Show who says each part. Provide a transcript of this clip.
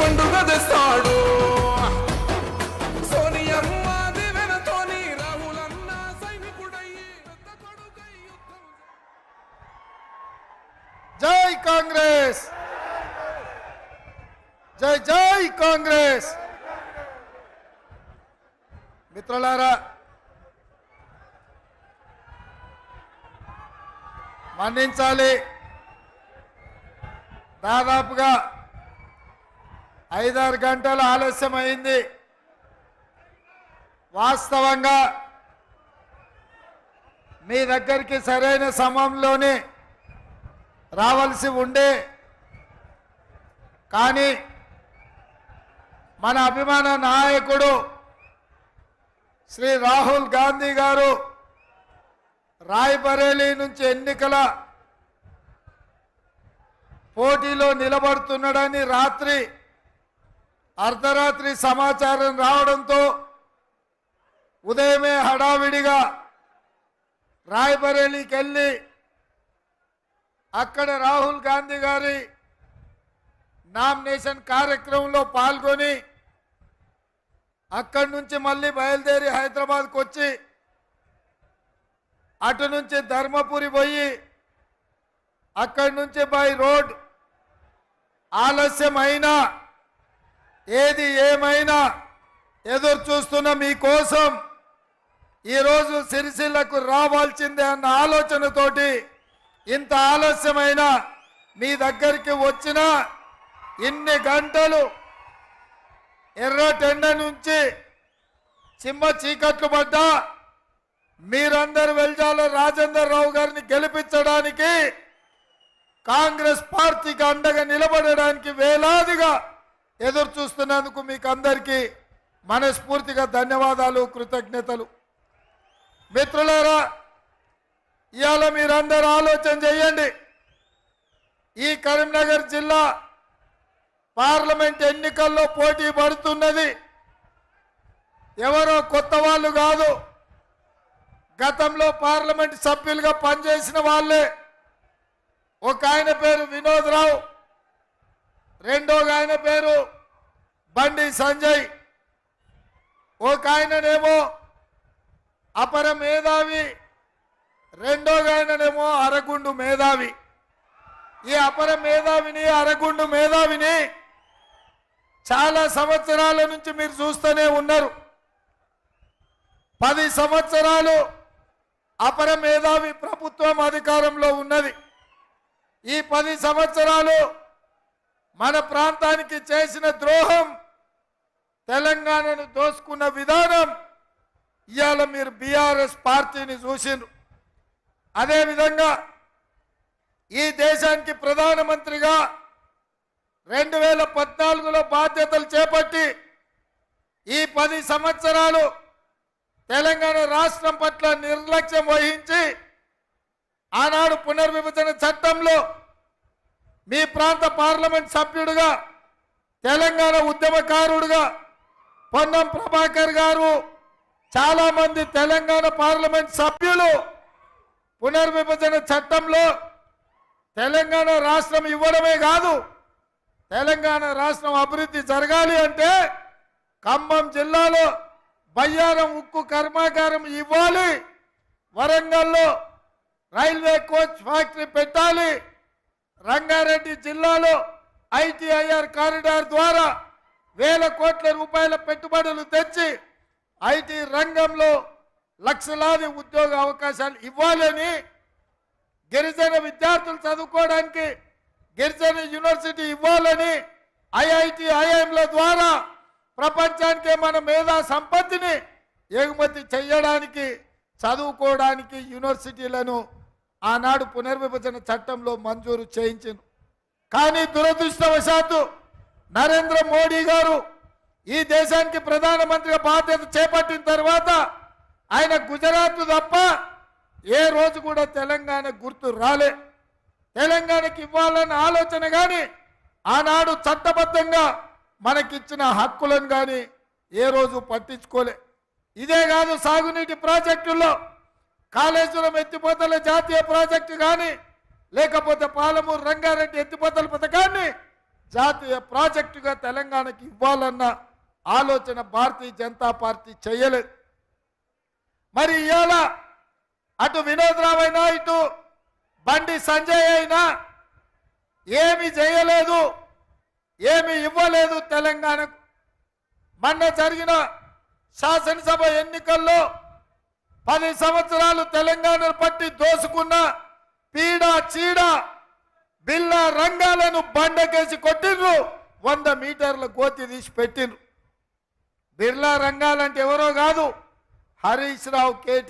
Speaker 1: పండుగ తెస్తాడు. సోనియమ్మ
Speaker 2: జై కాంగ్రెస్! జై జై కాంగ్రెస్! మిత్రులారా మన్నించాలి. దాదాపుగా ఐదారు గంటలు ఆలస్యం అయింది వాస్తవంగా మీ దగ్గరికి సరైన సమయంలోనే రావాల్సి ఉండే కానీ మన అభిమాన నాయకుడు శ్రీ రాహుల్ గాంధీ గారు రాయ్బరేలీ నుంచి ఎన్నికల పోటీలో నిలబడుతున్నాడని రాత్రి అర్ధరాత్రి సమాచారం రావడంతో ఉదయమే హడావిడిగా రాయ్బరేలీకి వెళ్ళి అక్కడ రాహుల్ గాంధీ గారి నామినేషన్ కార్యక్రమంలో పాల్గొని అక్కడి నుంచి మళ్ళీ బయలుదేరి హైదరాబాద్కు వచ్చి అటు నుంచి ధర్మపురి పోయి అక్కడి నుంచి బై రోడ్ ఆలస్యం అయినా ఏది ఏమైనా ఎదురు చూస్తున్న మీకోసం ఈరోజు సిరిసిల్లకు రావాల్సిందే అన్న ఆలోచనతోటి ఇంత ఆలస్యమైన మీ దగ్గరికి వచ్చిన ఇన్ని గంటలు ఎర్రటెండ నుంచి చిమ్మ చీకట్లు పడ్డా మీరందరు వెల్జాల రాజేందర్ రావు గారిని గెలిపించడానికి కాంగ్రెస్ పార్టీకి అండగా నిలబడడానికి వేలాదిగా ఎదురు చూస్తున్నందుకు మీకు అందరికీ మనస్ఫూర్తిగా ధన్యవాదాలు కృతజ్ఞతలు. మిత్రులారా ఇవాళ మీరందరూ ఆలోచన చేయండి. ఈ కరీంనగర్ జిల్లా పార్లమెంట్ ఎన్నికల్లో పోటీ పడుతున్నది. ఎవరో కొత్త వాళ్ళు కాదు. గతంలో పార్లమెంట్ సభ్యులుగా పనిచేసిన వాళ్ళే. ఒక ఆయన పేరు వినోద్ రావు రెండో ఆయన పేరు బండి సంజయ్. ఒక ఆయననేమో అపర మేధావి రెండో ఆయననేమో అరగుండు మేధావి. ఈ అపర మేధావిని అరగుండు మేధావిని చాలా సంవత్సరాల నుంచి మీరు చూస్తూనే ఉన్నారు. పది సంవత్సరాలు అపర మేధావి ప్రభుత్వం అధికారంలో ఉన్నది. ఈ పది సంవత్సరాలు మన ప్రాంతానికి చేసిన ద్రోహం తెలంగాణను దోసుకున్న విధానం ఇవాళ మీరు బీఆర్ఎస్ పార్టీని చూసిండ్రు. అదేవిధంగా ఈ దేశానికి ప్రధానమంత్రిగా రెండు వేల పద్నాలుగులో బాధ్యతలు చేపట్టి ఈ పది సంవత్సరాలు తెలంగాణ రాష్ట్రం పట్ల నిర్లక్ష్యం వహించి ఆనాడు పునర్విభజన చట్టంలో మీ ప్రాంత పార్లమెంట్ సభ్యుడిగా తెలంగాణ ఉద్యమకారుడుగా పొన్నం ప్రభాకర్ గారు చాలామంది తెలంగాణ పార్లమెంట్ సభ్యులు పునర్విభజన చట్టంలో తెలంగాణ రాష్ట్రం ఇవ్వడమే కాదు తెలంగాణ రాష్ట్రం అభివృద్ధి జరగాలి అంటే ఖమ్మం జిల్లాలో బయ్యారం ఉక్కు కర్మాగారం ఇవ్వాలి వరంగల్లో రైల్వే కోచ్ ఫ్యాక్టరీ పెట్టాలి రంగారెడ్డి జిల్లాలో ఐటీఐఆర్ కారిడార్ ద్వారా వేల కోట్ల రూపాయల పెట్టుబడులు తెచ్చి ఐటీ రంగంలో లక్షలాది ఉద్యోగ అవకాశాలు ఇవ్వాలని గిరిజన విద్యార్థులు చదువుకోవడానికి గిరిజన యూనివర్సిటీ ఇవ్వాలని ఐఐటి ఐఐఎంల ద్వారా ప్రపంచానికే మన మేధా సంపత్తిని ఎగుమతి చేయడానికి చదువుకోవడానికి యూనివర్సిటీలను ఆనాడు పునర్విభజన చట్టంలో మంజూరు చేయించను కానీ దురదృష్టవశాత్తు నరేంద్ర మోడీ గారు ఈ దేశానికి ప్రధానమంత్రిగా బాధ్యత చేపట్టిన తర్వాత ఆయన గుజరాత్ తప్ప ఏ రోజు కూడా తెలంగాణ గుర్తు రాలే. తెలంగాణకి ఇవ్వాలన్న ఆలోచన కానీ ఆనాడు చట్టబద్ధంగా మనకిచ్చిన హక్కులను కానీ ఏ రోజు పట్టించుకోలే. ఇదే కాదు సాగునీటి ప్రాజెక్టుల్లో కాళేశ్వరం ఎత్తిపోతల జాతీయ ప్రాజెక్టు కానీ లేకపోతే పాలమూరు రంగారెడ్డి ఎత్తిపోతల పథకాన్ని జాతీయ ప్రాజెక్టుగా తెలంగాణకి ఇవ్వాలన్న ఆలోచన భారతీయ జనతా పార్టీ చేయలేదు. మరి ఇవాళ అటు వినోద్ రావు అయినా ఇటు బండి సంజయ్ అయినా ఏమి చేయలేదు ఏమి ఇవ్వలేదు తెలంగాణకు. మొన్న జరిగిన శాసనసభ ఎన్నికల్లో పది సంవత్సరాలు తెలంగాణను పట్టి దోసుకున్న పీడ చీడ బిల్ల రంగాలను బండకేసి కొట్టిండ్రు. వంద మీటర్ల గోతి తీసి పెట్టిండ్రు. బిర్లా రంగాలంటే ఎవరో కాదు. హరీష్ రావు కేటీ